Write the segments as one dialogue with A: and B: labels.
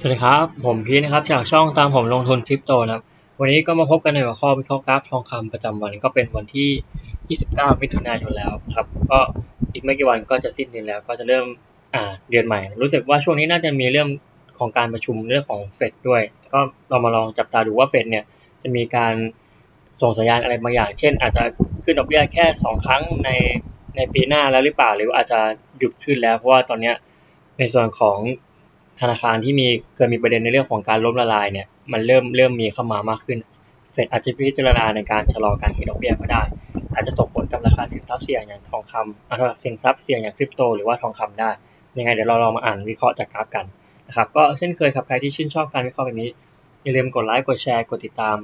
A: สวัสดีครับ ผมพีชนะครับ จากช่องตามผมลงทุนคริปโตนะครับ วันนี้ก็มาพบกันในหัวข้อวิเคราะห์กราฟทองคำประจำวันก็เป็นวันที่ 29 มิถุนายนแล้วครับ ก็อีกไม่กี่วันก็จะสิ้นเดือนแล้ว ก็จะเริ่มอ่าเดือนใหม่ รู้สึกว่าช่วงนี้น่าจะมีเรื่องของการประชุมเรื่องของเฟดด้วย ก็เรามาลองจับตาดูว่าเฟดเนี่ยจะมีการส่งสัญญาณอะไรบางอย่าง เช่น อาจจะขึ้นดอกเบี้ยแค่ 2 ครั้งในในปีหน้าแล้วหรือเปล่า หรืออาจจะหยุดขึ้นแล้ว เพราะว่าตอนเนี้ยในส่วนของ ธนาคารที่มีเคยมีประเด็นในเรื่องของการล้มละลายเนี่ยมันเริ่มเริ่มมีเข้ามามากขึ้น เฟดอาจจะพิจารณาในการชะลอการขึ้นดอกเบี้ยก็ได้ อาจจะส่งผลกับราคาสินทรัพย์เสี่ยงอย่างทองคำอาจจะสินทรัพย์เสี่ยงอย่างคริปโตหรือว่าทองคำได้ ยังไงเดี๋ยวเราลองมาอ่านวิเคราะห์จากกราฟกันนะครับก็เช่นเคยครับใครที่ชื่นชอบการวิเคราะห์แบบนี้อย่าลืมกดไลค์กดแชร์กดติดตาม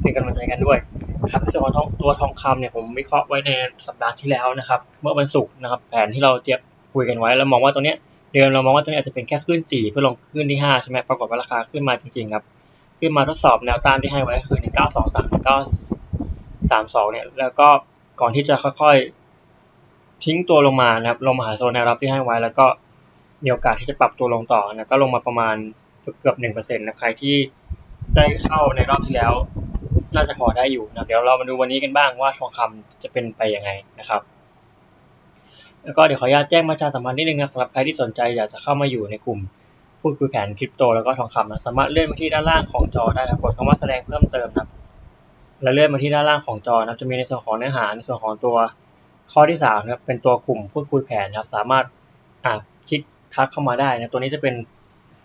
A: เป็นกำลังใจกันด้วยนะครับส่วนของตัวทองคำเนี่ยผมวิเคราะห์ไว้ในสัปดาห์ที่แล้วนะครับ เมื่อวันศุกร์นะครับ แผนที่เราเตรียมคุยกันไว้แล้วมองว่าตัวเนี้ย เดิมเรามองว่าตัวนี้อาจจะเป็นแค่ขึ้น 4 เพื่อลงขึ้นที่ 5 ใช่ไหมปรากฏว่าราคาขึ้นมาจริงๆครับ ขึ้นมาทดสอบแนวต้านที่ให้ไว้คือ 1923 1932 เนี่ย แล้วก็ก่อนที่จะค่อยๆ ทิ้งตัวลงมานะครับ ลงมาหาโซนแนวรับที่ให้ไว้ แล้วก็มีโอกาสที่จะปรับตัวลงต่อนะ ก็ลงมาประมาณเกือบหนึ่งเปอร์เซ็นต์นะใครที่ได้เข้าในรอบที่แล้ว น่าจะพอได้อยู่นะ เดี๋ยวเรามาดูวันนี้กันบ้างว่าทองคำจะเป็นไปยังไงนะครับ แล้วก็เดี๋ยวขออนุญาตแจ้งประชาสัมพันธ์นิดนึงครับสำหรับใครที่สนใจอยากจะเข้ามาอยู่ในกลุ่มพูดคุยแผนคริปโตแล้วก็ทองคำนะสามารถเลื่อนมาที่ด้านล่างของจอได้ครับกดคำว่าแสดงเพิ่มเติมครับแล้วเลื่อนมาที่ด้านล่างของจอนะจะมีในส่วนของเนื้อหาในส่วนของตัวข้อที่สามครับเป็นตัวกลุ่มพูดคุยแผนครับสามารถอ่าคลิกทักเข้ามาได้นะตัวนี้จะเป็น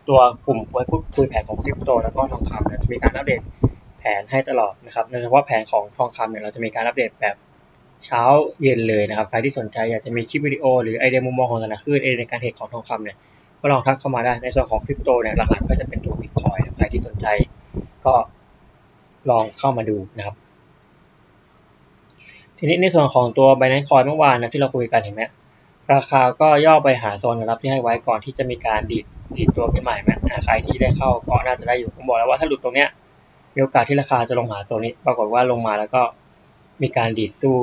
A: ตัวกลุ่มไว้พูดคุยแผนของคริปโต แล้วก็ทองคำนะจะมีการอัปเดตแผนให้ตลอดนะครับโดยเฉพาะแผนของทองคำเนี่ยเราจะมีการอัปเดตแบบ เช้าเย็นเลยนะครับ ใครที่สนใจอยากจะมีคลิปวิดีโอหรือไอเดียมุมมองของแต่ละคลื่นไอเดียในการเทรดของทองคำเนี่ยก็ลองทักเข้ามาได้ ในส่วนของคริปโตเนี่ยหลักๆก็จะเป็นตัวบิตคอยน์ใครที่สนใจก็ลองเข้ามาดูนะครับ ทีนี้ในส่วนของตัว Binance Coin เมื่อวานนะที่เราคุยกันเห็นไหมราคาก็ย่อไปหาโซนรับที่ให้ไว้ก่อนที่จะมีการดีดดีดตัวขึ้นใหม่ไหมใครที่ได้เข้าก็น่าจะได้อยู่ผมบอกแล้วว่าถ้าหลุดตรงเนี้ยมีโอกาสที่ราคาจะลงหาโซนนี้ ปรากฏว่าลงมาแล้วก็มีการดีดสู้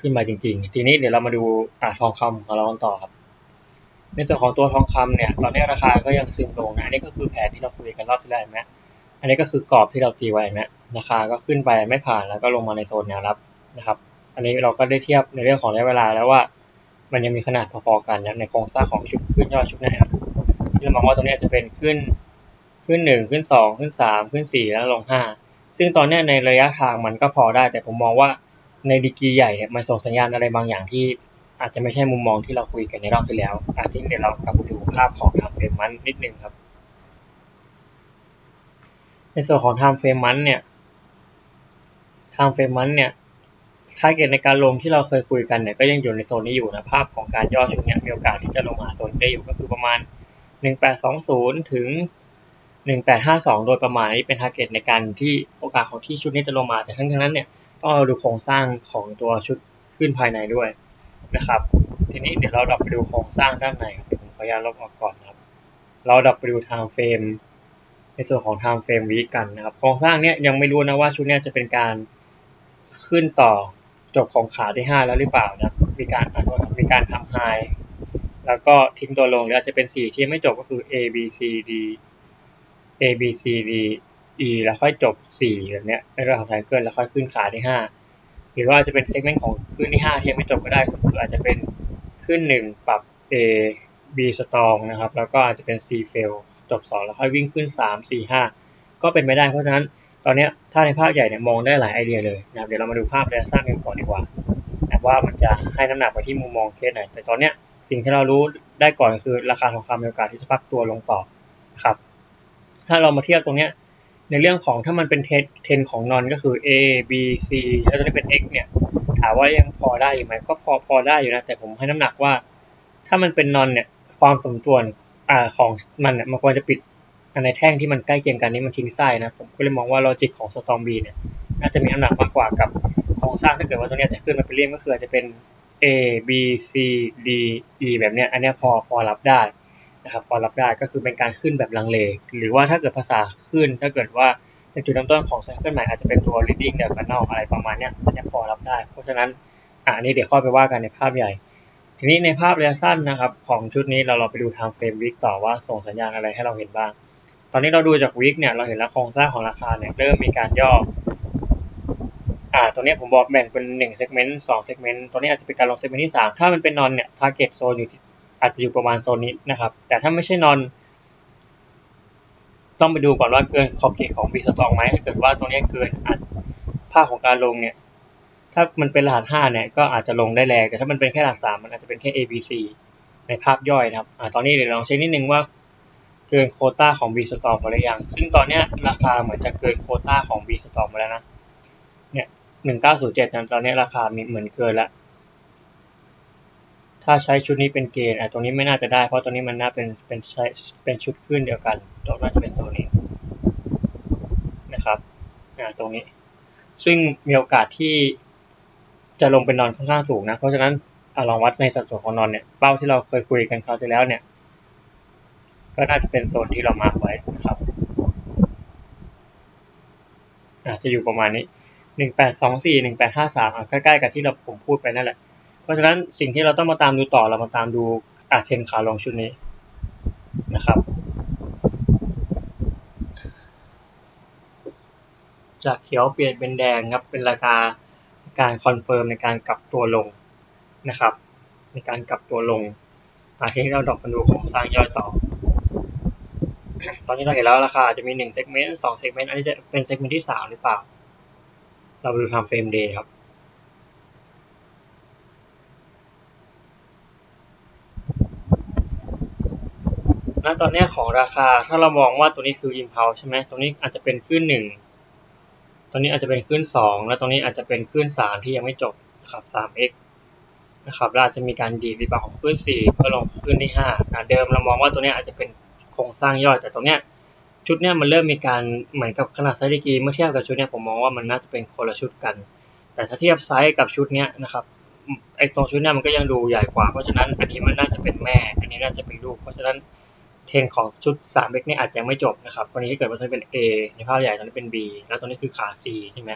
A: ขึ้นมาจริง ๆ ทีนี้เดี๋ยวเรามาดูอ่าทองคำของเราต่อครับ ในส่วนของตัวทองคำเนี่ยตอนนี้ราคาก็ยังซึมลงนะอันนี้ก็คือแผนที่เราคุยกันรอบที่แล้วไหมอันนี้ก็คือกรอบที่เราตีไว้ไหมราคาก็ขึ้นไปไม่ผ่านแล้วก็ลงมาในโซนแนวรับนะครับ อันนี้เราก็ได้เทียบในเรื่องของระยะเวลาแล้วว่า มันยังมีขนาดพอๆกันนะในโครงสร้างของชุดขึ้นยอดชุดไหนครับที่เรามองว่าตรงนี้จะเป็นขึ้นขึ้นหนึ่งขึ้นสองขึ้นสามขึ้นสี่แล้วลงห้าซึ่งตอนนี้ในระยะทางมันก็พอได้ แต่ผมมองว่า ในดีกีใหญ่เนี่ยมันส่งสัญญาณอะไรบางอย่างที่อาจจะไม่ใช่มุมมองที่เราคุยกันในรอบที่แล้ว อาทิเดี๋ยวเรากลับมาดูภาพของทางเฟรมมันนิดนึงครับ ในส่วนของ time frame month เนี่ย time frame month เนี่ยทาร์เก็ตในการลงที่เราเคยคุยกันเนี่ยก็ยังอยู่ในโซนนี้อยู่นะภาพของการย่อชุดเนี้ยมีโอกาสที่จะลงมาโซนได้อยู่ก็คือประมาณ 1820 ถึง 1852 โดยประมาณนี้เป็นทาร์เก็ตในการที่โอกาสของที่ชุดนี้จะลงมาแต่ทั้งนั้นเนี่ย ต้องเราดูโครงสร้างของตัวชุดขึ้นภายในด้วยนะครับ ทีนี้เดี๋ยวเราดับไปดูโครงสร้างด้านในครับผมขออนุญาตลบออกก่อนนะครับ เราดับไปดู time frame ในส่วนของ time frame week กันนะครับ โครงสร้างเนี้ยยังไม่รู้นะว่าชุดเนี้ยจะเป็นการขึ้นต่อจบของขาที่ห้าแล้วหรือเปล่านะมีการอ่านว่ามีการทำไฮแล้วก็ทิ้งตัวลงหรืออาจจะเป็นสีที่ไม่จบก็คือ A B C D A B C D E แล้วค่อยจบสี่แบบเนี้ยในเรื่องของไทเกิลแล้วค่อยขึ้นขาที่ห้าหรือว่าจะเป็นเซกเมนต์ของขึ้นที่ห้าที่ยังไม่จบก็ได้คืออาจจะเป็นขึ้นหนึ่งปรับ A B strong นะครับ แล้วก็อาจจะเป็น C fail จบสองแล้วค่อยวิ่งขึ้นสามสี่ห้าก็เป็นไปได้เพราะฉะนั้นตอนนี้ถ้าในภาพใหญ่เนี่ยมองได้หลายไอเดียเลยนะครับเดี๋ยวเรามาดูภาพระยะสั้นกันก่อนดีกว่านะว่ามันจะให้น้ำหนักไปที่มุมมองเคสไหน แต่ตอนเนี้ยสิ่งที่เรารู้ได้ก่อนคือราคาทองคำมีโอกาสที่จะพักตัวลงต่อครับ ถ้าเรามาเทียบตรงเนี้ย ในเรื่องของถ้ามันเป็นเทนเทนของนอนก็คือ A B C แล้วตอนนี้เป็น X เนี่ยถามว่ายังพอได้อยู่ไหมก็พอพอได้อยู่นะแต่ผมให้น้ำหนักว่า ถ้ามันเป็นนอนเนี่ยความสมส่วนอ่าของมันเนี่ยมันควรจะปิดในแท่งที่มันใกล้เคียงกันนี้มันทิ้งไส้นะผมก็เลยมองว่าลอจิกของสตอมบีเนี่ยน่าจะมีน้ำหนักมากกว่ากับโครงสร้างถ้าเกิดว่าตัวนี้จะขึ้นมาเป็นเรียมก็คือจะเป็น A B C D E แบบเนี้ยอันนี้พอพอรับได้ นะครับพอรับได้ก็คือเป็นการขึ้นแบบลังเล หรือว่าถ้าเกิดภาษาขึ้น ถ้าเกิดว่าในจุดเริ่มต้นของไซเคิลใหม่อาจจะเป็นตัว leading diagonal อะไรประมาณเนี้ยอันนี้พอรับได้ เพราะฉะนั้นอ่านี้เดี๋ยวค่อยไปว่ากันในภาพใหญ่ ทีนี้ในภาพระยะสั้นนะครับ ของชุดนี้เราเราไปดูทางเฟรมวิกต่อว่าส่งสัญญาณอะไรให้เราเห็นบ้าง ตอนนี้เราดูจากวิกเนี่ยเราเห็นแล้วโครงสร้างของราคาเนี่ยเริ่มมีการย่ออ่าตัวนี้ผมบอกแบ่งเป็นหนึ่งเซกเมนต์สองเซกเมนต์ตัวนี้อาจจะเป็นการลงเซกเมนต์ที่สามถ้ามันเป็นนอนเนี่ยทาร์เก็ตโซนอยู่ อาจจะอยู่ประมาณโซนนี้นะครับ แต่ถ้าไม่ใช่นอน ต้องไปดูก่อนว่าเกินขอบเขตของบีสตองไหมถ้าเกิดว่าตรงนี้เกินอาจภาพของการลงเนี่ย ถ้ามันเป็นรหัสห้าเนี่ย ก็อาจจะลงได้แรงแต่ถ้ามันเป็นแค่รหัสสามมันอาจจะเป็นแค่ A B C ในภาพย่อยนะครับอตอนนี้เดี๋ยวลองเช็คนิดนึงว่าเกินโคต้าของ B Store มาหรือยัง ซึ่งตอนนี้ราคาเหมือนจะเกินโคต้าของ B Store มาแล้วนะ เนี่ยหนึ่งเก้าศูนย์เจ็ดตอนนี้ราคามีเหมือนเกินแล้ว ถ้าใช้ชุดนี้เป็นเกณฑ์อะตรงนี้ไม่น่าจะได้เพราะตรงนี้มันน่าเป็นเป็นใช้เป็นชุดขึ้นเดียวกันตรงน่าจะเป็นโซนนี้นะครับอ่าตรงนี้ ซึ่งมีโอกาสที่จะลงเป็นนอนค่อนข้างสูงนะเพราะฉะนั้นอลองวัดในสัดส่วนของนอนเนี่ยเป้าที่เราเคยคุยกันคราวที่แล้วเนี่ย ก็น่าจะเป็นโซนที่เรามาร์กไว้นะครับอาจจะอยู่ประมาณนี้หนึ่งแปดสองสี่หนึ่งแปดห้าสามใกล้ๆกับที่เราผมพูดไปนั่นแหละ เพราะฉะนั้นสิ่งที่เราต้องมาตามดูต่อเรามาตามดูอาเทนขาลงชุดนี้นะครับ จากเขียวเปลี่ยนเป็นแดงครับเป็นราคาการคอนเฟิร์มในการกลับตัวลงนะครับ ในการกลับตัวลงอาทีนี้เราดอกกันดูโครงสร้างย่อยต่อตอนนี้เราเห็นแล้วราคาจะมีหนึ่งเซกเมนต์สองเซกเมนต์อันนี้จะเป็นเซกเมนต์ที่สามหรือเปล่า เราไปดูทำเฟรมเดย์ครับ ณตอนนี้ของราคาถ้าเรามองว่าตัวนี้คือ impulse ใช่ไหมตรงนี้อาจจะเป็นขึ้นหนึ่งตรงนี้อาจจะเป็นขึ้นสองแล้วตรงนี้อาจจะเป็นขึ้นสามที่ยังไม่จบนะครับสาม x นะครับเราจะมีการดีดรีบาวของขึ้น4เพื่อลงขึ้นที่5เดิมเรามองว่าตัวนี้อาจจะเป็นโครงสร้างย่อยแต่ตรงเนี้ยชุดเนี้ยมันเริ่มมีการเหมือนกับขนาดไซส์ดีกีเมื่อเทียบกับชุดเนี้ยผมมองว่ามันน่าจะเป็นคนละชุดกัน แต่ถ้าเทียบไซส์กับชุดเนี้ยนะครับไอ้ตรงชุดเนี้ยมันก็ยังดูใหญ่กว่า เพราะฉะนั้นอันนี้มันน่าจะเป็นแม่ อันนี้น่าจะเป็นลูก เพราะฉะนั้น เทรนของชุด3เบกนี่อาจจะไม่จบนะครับวันนี้ถ้าเกิดว่าตัวนี้เป็น A ในภาพใหญ่ตอนนี้เป็น B แล้วตัวนี้คือขา C ใช่ไหม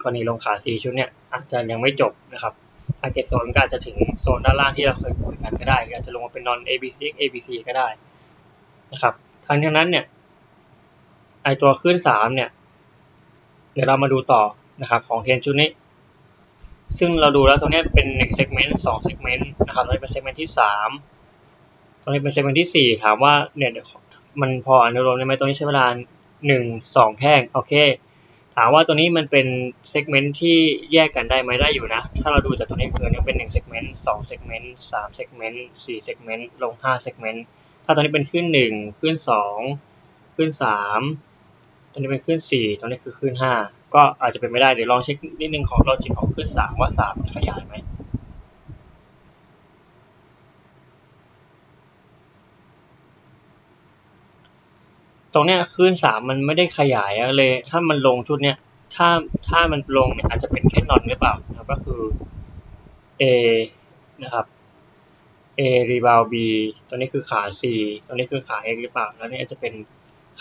A: กรณีลงขา C ชุดเนี้ยอาจจะยังไม่จบนะครับทาร์เก็ตโซนก็อาจจะถึงโซนด้านล่างที่เราเคยคุยกันก็ได้อาจจะลงมาเป็น non ABC ABC ก็ได้นะครับทั้งนี้นั้นเนี่ยไอตัวขึ้นสามเนี่ย เดี๋ยวเรามาดูต่อนะครับของเทนชุดนี้ซึ่งเราดูแล้วตรงนี้เป็นหนึ่งเซกเมนต์สองเซกเมนต์นะครับตรงนี้เป็นเซกเมนต์ที่สาม รงนี้เป็นเซกเมนต์ที่สี่ถามว่าเนี่ยมันพออนุโลมได้ไหมตรงนี้ใช้เวลาหนึ่งสองแท่งโอเค ถามว่าตัวนี้มันเป็นเซกเมนต์ที่แยกกันได้ไหมได้อยู่นะ ถ้าเราดูจากตัวนี้คือเนี่ยเป็นหนึ่งเซกเมนต์สองเซกเมนต์สามเซกเมนต์สี่เซกเมนต์ลงห้าเซกเมนต์ถ้าตัวนี้เป็นขึ้นหนึ่งขึ้นสองขึ้นสามตัวนี้เป็นขึ้นสี่ตัวนี้คือขึ้นห้าก็อาจจะเป็นไม่ได้เดี๋ยวลองเช็คนิดนึงของโลจิกของขึ้นสามว่าสามขยายไหม ตรงเนี้ยคลื่นสามมันไม่ได้ขยายเลย ถ้ามันลงชุดเนี้ยถ้าถ้ามันลงเนี่ยอาจจะเป็นแค่นอนหรือเปล่านะครับก็คือ A นะครับ A rebound B ตัวนี้คือขา C ตัวนี้คือขา X หรือเปล่า แล้วนี่อาจจะเป็น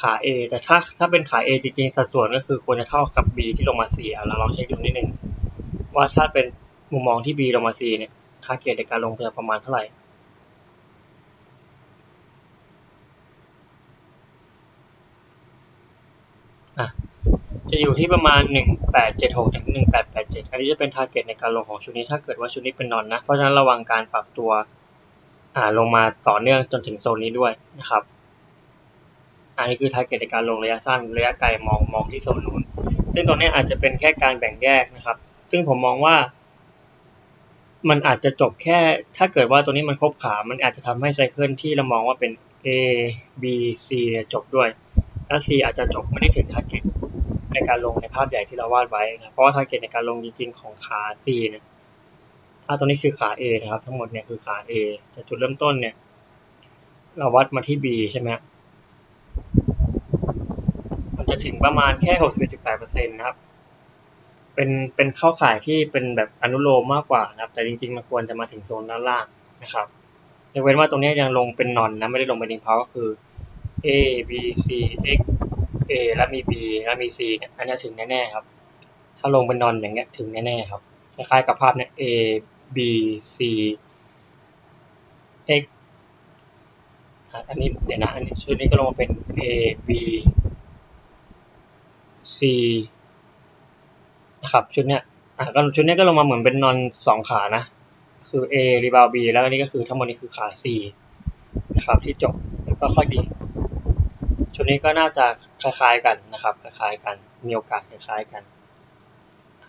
A: ขา A แต่ถ้าถ้าเป็นขา A จริงๆสัดส่วนก็คือควรจะเท่ากับ B ที่ลงมา C อะเราลองเช็คดูนิดนึงว่าถ้าเป็นมุมมองที่ B ลงมา C เนี่ยค่าเกรดในการลงจะประมาณเท่าไหร่ อะจะอยู่ที่ประมาณ 1876 ถึง 1887 อันนี้จะเป็นทาร์เก็ตในการลงของชุดนี้ถ้าเกิดว่าชุดนี้เป็นนอนนะ เพราะฉะนั้นระวังการปรับตัวอ่าลงมาต่อเนื่องจนถึงโซนนี้ด้วยนะครับ อันนี้คือทาร์เก็ตในการลงระยะสั้นระยะไกลมองมองที่โซนนู้น ซึ่งตรงนี้อาจจะเป็นแค่การแบ่งแยกนะครับ ซึ่งผมมองว่า มันอาจจะจบแค่ ถ้าเกิดว่าตัวนี้มันครบขา มันอาจจะทำให้ไซเคิลที่เรามองว่าเป็น A B C จบด้วย แล้ว C อาจจะจบไม่ได้ถึงทาร์เก็ตในการลงในภาพใหญ่ที่เราวาดไว้นะเพราะว่าทาร์เก็ตในการลงจริงๆของขา C เนี่ยถ้าตัวนี้คือขา A นะครับ ทั้งหมดเนี่ยคือขา A แต่จุดเริ่มต้นเนี่ย เราวัดมาที่ B ใช่ไหมมันจะถึงประมาณแค่ 61.8%นะครับ เป็นเป็นเข้าข่ายที่เป็นแบบอนุโลมมากกว่านะครับ แต่จริงๆมันควรจะมาถึงโซนด้านล่างนะครับยกเว้นว่าตรงนี้ยังลงเป็นนอนนะไม่ได้ลงเป็นอินพาก็คือ A B C X A แล้วมี B แล้วมี C เนี่ยอันนี้ถึงแน่ๆครับ ถ้าลงเป็นนอนอย่างเงี้ยถึงแน่ๆครับ คล้ายๆกับภาพเนี่ย A B C x อันนี้เดี๋ยวนะ อันนี้ชุดนี้ก็ลงมาเป็น a b c นะครับชุดเนี้ยอะก็ชุดเนี้ยก็ลงมาเหมือนเป็นนอนสองขานะ คือ a รีบาว b แล้วอันนี้ก็คือทั้งหมดนี้คือขา c นะครับที่จบแล้วก็ค่อยดี ชุดนี้ก็น่าจะคล้ายๆกันนะครับ คล้ายๆกัน มีโอกาสคล้ายๆกัน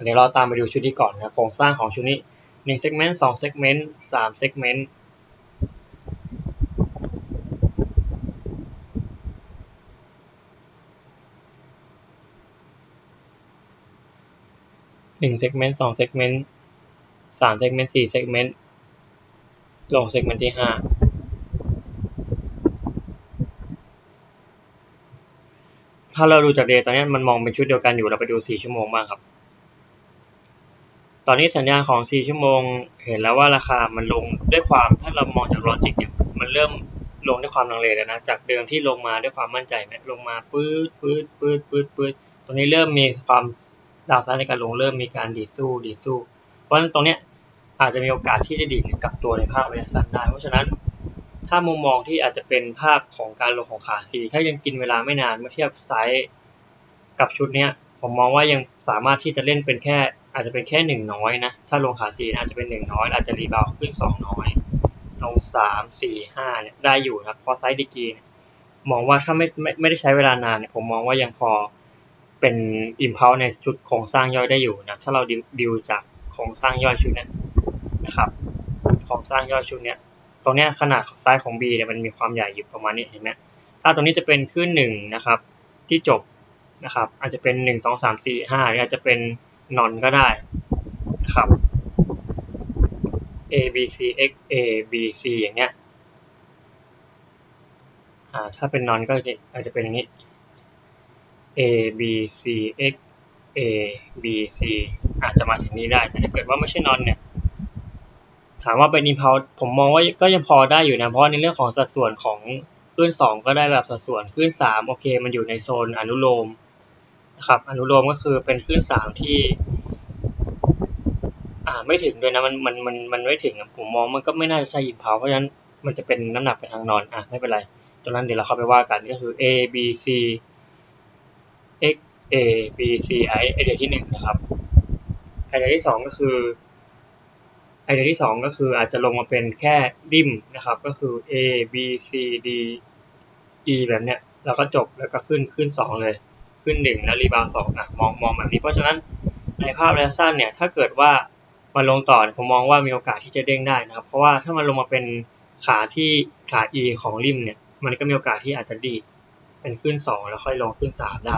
A: เดี๋ยวเราตามไปดูชุดนี้ก่อนนะโครงสร้างของชุดนี้หนึ่งเซกเมนต์สองเซกเมนต์สามเซกเมนต์หนึ่งเซกเมนต์สองเซกเมนต์สามเซกเมนต์สี่เซกเมนต์ลงเซกเมนต์ที่ห้า ถ้าเราดูจากเดย์ตอนนี้มันมองเป็นชุดเดียวกันอยู่เราไปดูสี่ชั่วโมงบ้างครับ ตอนนี้สัญญาณของ 4 ชั่วโมง เห็นแล้วว่าราคามันลงด้วยความถ้าเรามองจากลอจิกเนี่ยมันเริ่มลงด้วยความลังเลแล้วนะจากเดิมที่ลงมาด้วยความมั่นใจเนี่ยลงมาปื๊ดปื๊ดปื๊ดปื๊ดปื๊ดตรงนี้เริ่มมีความดาวไซด์ในการลงเริ่มมีการดีสู้ดีสู้ เพราะฉะนั้นตรงเนี้ยอาจจะมีโอกาสที่จะดีดกลับตัวในภาพระยะสั้นได้ เพราะฉะนั้น ถ้ามุมมองที่อาจจะเป็นภาพของการลงของขาซีถ้ายังกินเวลาไม่นานเมื่อเทียบไซส์กับชุดเนี้ยผมมองว่ายังสามารถที่จะเล่นเป็นแค่ อาจจะเป็นแค่หนึ่งน้อยนะถ้าลงขาสี่อาจจะเป็นหนึ่งน้อย อาจจะรีบาวขึ้นสองน้อยลงสามสี่ห้าเนี่ยได้อยู่นะครับเพราะไซส์ดีกรีมองว่าถ้าไม่ไม่ไม่ได้ใช้เวลานานเนี่ยผมมองว่ายังพอเป็นอิมพ l ลในชุดโครงสร้างย่อยได้อยู่นะถ้าเราดิวจากโครงสร้างย่อยชุดนี้นะครับโครงสร้างย่อยชุดเนี้ย รงนี้ขนาดไซส์ของ B เนี่ยมันมีความใหญ่อยู่ประมาณนี้เห็นไหมถ้าตรงนี้จะเป็นขึ้นหนึ่งนะครับที่จบนะครับ อาจจะเป็นหนึ่งสองสามสี่ห้าหรืออาจจะเป็นนอนก็ได้นะครับ a b c x a b c อย่างเงี้ยอ่าถ้าเป็นนอนก็อาจจะเป็นอย่างนี้ a b c x a b c อาจจะมาถึงนี้ได้แต่ถ้าเกิดว่าไม่ใช่นอนเนี่ย ถามว่าเป็นอินพาวผมมองว่าก็ยังพอได้อยู่นะ เพราะในเรื่องของสัดส่วนของคลื่นสองก็ได้แบบสัดส่วนคลื่นสามโอเค มันอยู่ในโซนอนุโลมนะครับอนุโลมก็คือเป็นคลื่นสามที่ อ่าไม่ถึงด้วยนะมันมันมันมันไม่ถึงผมมองมันก็ไม่น่าจะใช่อินพาวเพราะฉะนั้นมันจะเป็นน้ำหนักไปทางนอนอะไม่เป็นไรตรงนั้นเดี๋ยวเราเข้าไปว่ากันก็คือ A B C x A B C I ไอเดียที่หนึ่งนะครับไอเดียที่สองก็คือ ไอเดียที่สองก็คืออาจจะลงมาเป็นแค่ริมนะครับ ก็คือ A B C D E แบบเนี้ยแล้วก็จบแล้วก็ขึ้นขึ้นสองเลย ขึ้นหนึ่งแล้วรีบาวสองอะมองมองแบบนี้ เพราะฉะนั้นในภาพระยะสั้นเนี่ยถ้าเกิดว่ามันลงต่อผมมองว่ามีโอกาสที่จะเด้งได้นะครับ เพราะว่าถ้ามันลงมาเป็นขาที่ขา E ของริมเนี่ยมันก็มีโอกาสที่อาจจะดีดเป็นขึ้นสองแล้วค่อยลงขึ้นสามได้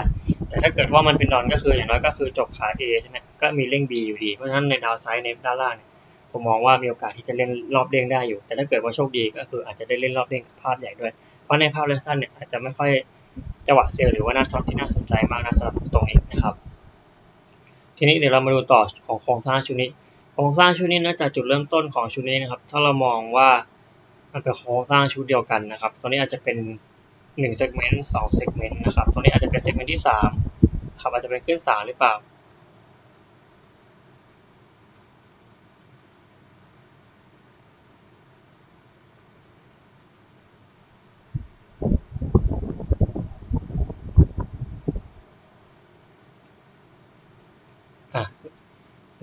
A: แต่ถ้าเกิดว่ามันเป็นนอนก็คืออย่างน้อยก็คือจบขา A ใช่ไหมก็มีเร่ง B อยู่ดี เพราะฉะนั้นในดาวไซด์ในด้านล่างเนี่ย ผมมองว่ามีโอกาสที่จะเล่นรอบเด้งได้อยู่ แต่ถ้าเกิดว่าโชคดีก็คืออาจจะได้เล่นรอบเด้งภาพใหญ่ด้วย เพราะในภาพระยะสั้นเนี่ยอาจจะไม่ค่อยจังหวะเซลล์หรือว่าหน้าช็อตที่น่าสนใจมากนะสำหรับตรงนี้นะครับ ทีนี้เดี๋ยวเรามาดูต่อของโครงสร้างชุดนี้ โครงสร้างชุดนี้นะจากจุดเริ่มต้นของชุดนี้นะครับ ถ้าเรามองว่ามันเป็นโครงสร้างชุดเดียวกันนะครับ ตัวนี้อาจจะเป็นหนึ่งเซกเมนต์สองเซกเมนต์นะครับ ตัวนี้อาจจะเป็นเซกเมนต์ที่สามครับอาจจะเป็นขึ้นสามหรือเปล่า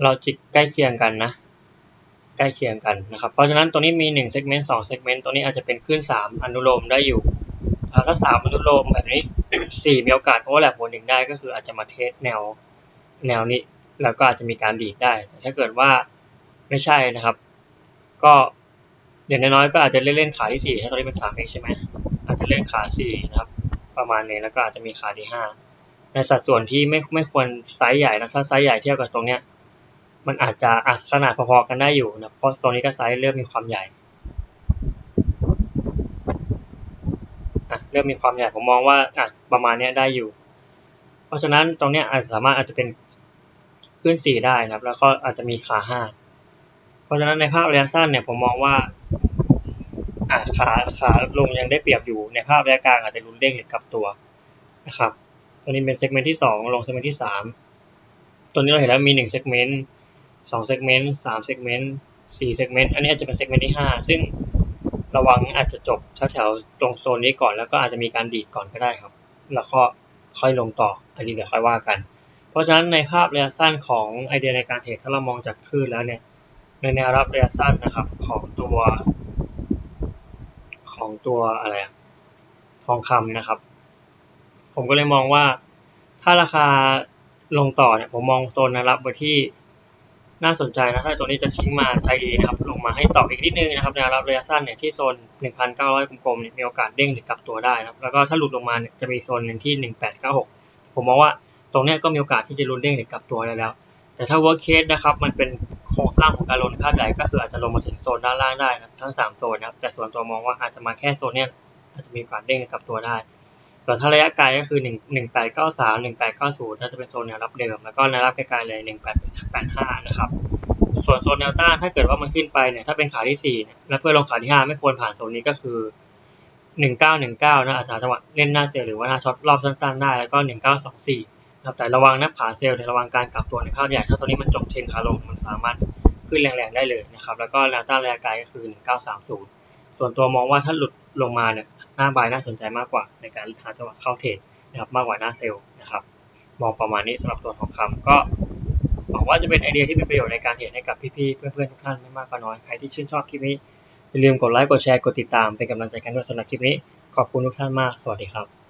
A: เราจิกใกล้เคียงกันนะ ใกล้เคียงกันนะครับ เพราะฉะนั้นตัวนี้มี1 segment 2 segment ตัวนี้อาจจะเป็นคลื่น3อนุโลมได้อยู่ ถ้าสามอนุโลมแบบนี้ 4 มีโอกาสโอเวอร์แลปหัวหนึ่งได้ก็คืออาจจะมาเทสแนวแนวนี้ แล้วก็อาจจะมีการดีดได้ แต่ถ้าเกิดว่าไม่ใช่นะครับ ก็อย่างน้อยๆก็อาจจะเล่นเล่นขาที่ 4 ถ้าตัวนี้เป็น3 x ใช่ไหมอาจจะเล่นขา 4 นะครับ ประมาณนี้แล้วก็อาจจะมีขาที่ 5 ในสัดส่วนที่ไม่ไม่ควรไซส์ใหญ่นะถ้าไซส์ใหญ่เทียบกับตรงเนี้ย มันอาจจะอะขนาดพอๆกันได้อยู่นะเพราะตรงนี้ก็ไซส์เริ่มมีความใหญ่เริ่มมีความใหญ่ผมมองว่าอะประมาณนี้ได้อยู่ เพราะฉะนั้นตรงนี้อาจจะสามารถอาจจะเป็นขึ้นสี่ได้นะครับ แล้วก็อาจจะมีขาห้าเพราะฉะนั้นในภาพระยะสั้นเนี่ยผมมองว่าอะขาขาลงยังได้เปรียบอยู่ในภาพระยะกลางอาจจะรุนเด้งหรือกลับตัวนะครับ ตัวนี้เป็นเซกเมนต์ที่สองลงเซกเมนต์ที่สามตัวนี้เราเห็นแล้วมีหนึ่งเซกเมนต์ สองเซกเมนต์สามเซกเมนต์สี่เซกเมนต์อันนี้อาจจะเป็นเซกเมนต์ที่ห้าซึ่งระวังอาจจะจบแถวๆตรงโซนนี้ก่อนแล้วก็อาจจะมีการดีดก่อนก็ได้ครับ แล้วก็ค่อยลงต่ออันนี้เดี๋ยวค่อยว่ากัน เพราะฉะนั้นในภาพระยะสั้นของไอเดียในการเทรดถ้าเรามองจากคลื่นแล้วเนี่ยในแนวรับระยะสั้นนะครับของตัว ของตัวอะไรทองคำนะครับ ผมก็เลยมองว่าถ้าราคาลงต่อเนี่ยผมมองโซนแนวรับไว้ที่ น่าสนใจนะถ้าตัวนี้จะทิ้งมาใจดีนะครับ ลงมาให้ต่ออีกนิดนึงนะครับแนวรับระยะสั้นเนี่ยที่โซน 1,900 กลมๆเนี่ยมีโอกาสเด้งหรือกลับตัวได้นะครับแล้วก็ถ้าหลุดลงมาเนี่ยจะมีโซนหนึ่งที่ 1896 ผมมองว่าตรงนี้ก็มีโอกาสที่จะลุ้นเด้งหรือกลับตัวได้แล้ว แต่ถ้า worst case นะครับมันเป็นโครงสร้างของการลงค่าใหญ่ก็คืออาจจะลงมาถึงโซนด้านล่างได้นะครับทั้งสามโซนนะครับแต่ส่วนตัวมองว่าอาจจะมาแค่โซนเนี้ยอาจจะมีโอกาสเด้งหรือกลับตัวได้ ส่วนถ้าระยะไกลก็คือ1 1893 1890น่าจะเป็นโซนแนวรับเดิม แล้วก็แนวรับไกลๆเลย 1885 นะครับ ส่วนโซนแนวต้านถ้าเกิดว่ามันขึ้นไปเนี่ย ถ้าเป็นขาที่4เนี่ยแล้วเพื่อลงขาที่ 5 ไม่ควรผ่านโซนนี้ก็คือ 1919 นะอาจจะจังหวะเล่นหน้าเซลล์หรือว่าหน้าช็อตรอบสั้นๆได้ แล้วก็ 1924นะครับแต่ระวังนะขาเซลล์เนี่ยระวังการกลับตัวในภาพใหญ่ ถ้าตัวนี้มันจบเทรนขาลง มันสามารถขึ้นแรงๆได้เลยนะครับ แล้วก็แนวต้านระยะไกลก็คือ 1930 ส่วนตัวมองว่าถ้าหลุดลงมาเนี่ย หน้าบายน่าสนใจมากกว่าในการหาจังหวะเข้าเทรดนะครับมากกว่าหน้าเซลล์นะครับมองประมาณนี้สำหรับตัวทองคำก็หวังว่าจะเป็นไอเดียที่เป็นประโยชน์ในการเทรดให้กับพี่ๆเพื่อนๆทุกท่านไม่มากก็น้อยใครที่ชื่นชอบคลิปนี้อย่าลืมกดไลค์กดแชร์กดติดตามเป็นกำลังใจกันด้วยสำหรับคลิปนี้ขอบคุณทุกท่านมากสวัสดีครับ